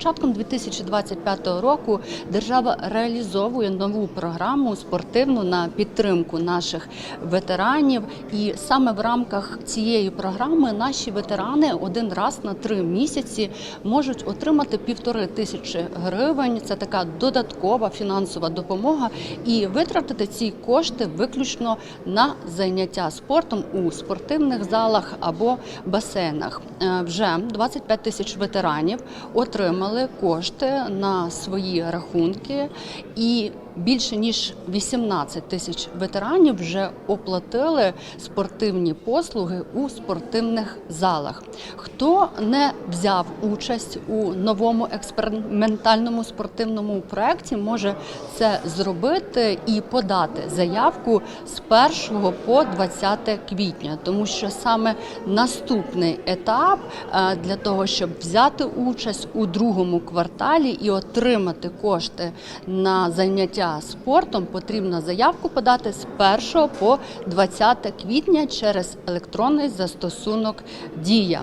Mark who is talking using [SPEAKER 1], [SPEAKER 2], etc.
[SPEAKER 1] початком 2025 року держава реалізовує нову програму спортивну на підтримку наших ветеранів. І саме в рамках цієї програми наші ветерани один раз на три місяці можуть отримати півтори тисячі гривень. Це така додаткова фінансова допомога, і витратити ці кошти виключно на заняття спортом у спортивних залах або басейнах. Е, Вже 25 тисяч ветеранів отримали кошти на свої рахунки, і більше ніж 18 тисяч ветеранів вже оплатили спортивні послуги у спортивних залах. Хто не взяв участь у новому експериментальному спортивному проєкті, може це зробити і подати заявку з 1 по 20 квітня, тому що саме наступний етап е, для того, щоб взяти участь у другому кварталі і отримати кошти на заняття спортом, потрібно заявку подати з 1 по 20 квітня через електронний застосунок Дія.